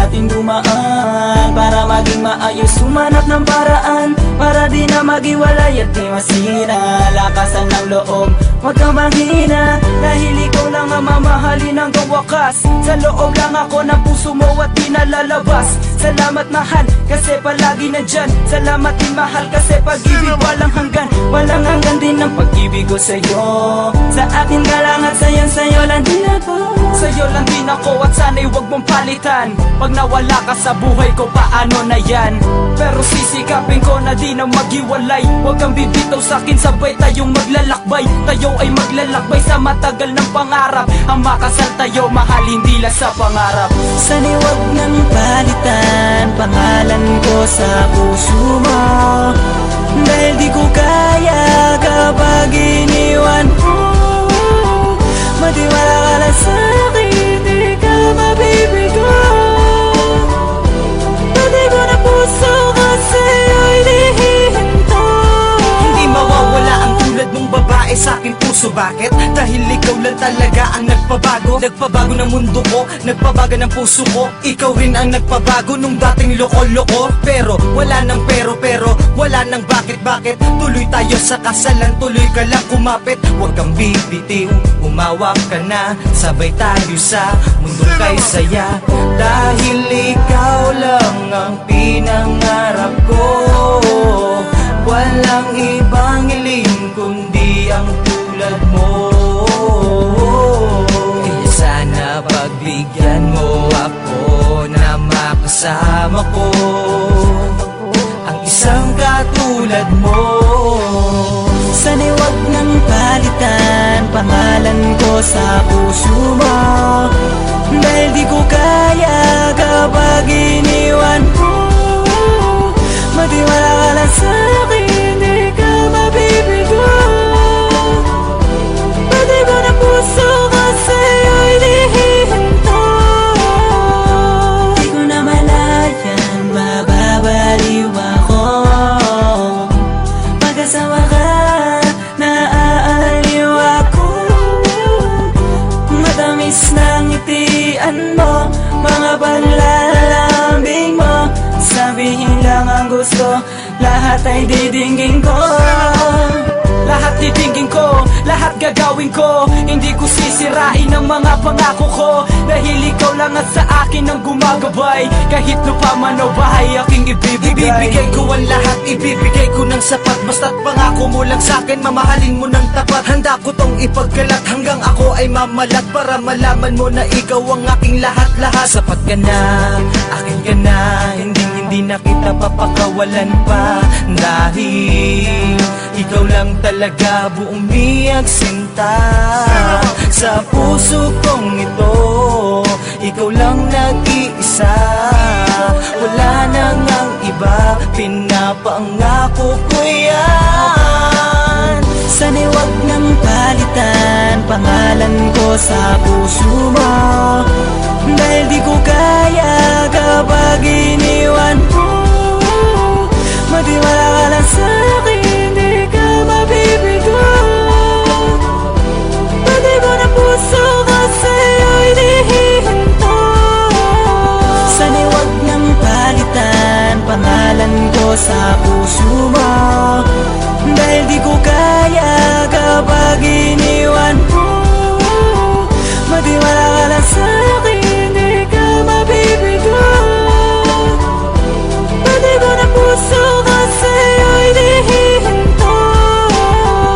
sa ating dumaan Para maging maayos, sumanap ng paraan Para di na magiwalay at di masira. Lakasan ng loob, huwag kang manghina Dahil ikaw lang ang mamahalin hanggang wakas. Sa loob lang ako ng puso mo at di nalalabas. Salamat mahal, kasi palagi nandyan. Salamat din mahal, kasi pag-ibig walang hanggan. Walang hanggan din ang pag-ibig ko sa'yo. Sa akin ka lang at sayang sa'yo lang din ako. Sa'yo lang din ako at sana'y huwag mong palitan. Pag nawala ka sa buhay ko paano na yan? Pero sisikapin ko na di na maghiwalay. Huwag kang bibitaw sa'kin sabay tayong maglalakbay. Tayo ay maglalakbay sa matagal ng pangarap. Ang makasal tayo mahal hindi lang sa pangarap. Sana'y huwag nang palitan Pangalan ko sa puso mo. Dahil di ko kaya kapag iniwan. Mo Matiwala aking puso. Bakit? Dahil ikaw lang talaga ang nagpabago. Nagpabago ng mundo ko, nagpabago ng puso ko. Ikaw rin ang nagpabago nung dating loko-loko. Pero wala nang pero pero Wala nang bakit bakit? Tuloy tayo sa kasalan, tuloy ka lang kumapit. Huwag kang bibitiw, umawak ka na. Sabay tayo sa mundo kay saya. Dahil ikaw lang ang pinangarap ko. Walang ibang hiling kundi ang tulad mo. Kaya sana pagbigyan mo ako na makasama ko. Ang isang katulad mo. Sana'y huwag nang palitan Pangalan ko sa puso mo. Dahil di ko kaya kapag iniwan mo. Matiwala ka lang sa'kin ngitian mo Mga panlalambing mo. Sabihin lang ang gusto Lahat ay didinggin ko. Lahat titingin ko, lahat gagawin ko. Hindi ko sisirain ang mga pangako ko Dahil ikaw lang at sa akin ang gumagabay. Kahit lupa man o bahay aking ibibigay. Ibibigay ko ang lahat, ibibigay ko ng sapat. Basta't pangako mo lang sa'kin, mamahalin mo ng tapat. Handa ko tong ipagkalat hanggang ako ay mamalat Para malaman mo na ikaw ang aking lahat-lahat. Sapat ka na, akin ka na Hindi hindi na kita papakawalan pa Dahil ikaw lang talaga buong miyag sinta Sa puso kong ito Ikaw lang nag-iisa. Wala nang ang iba Pinapangako ko yan. Sana'y huwag nang palitan Pangalan ko sa puso di mo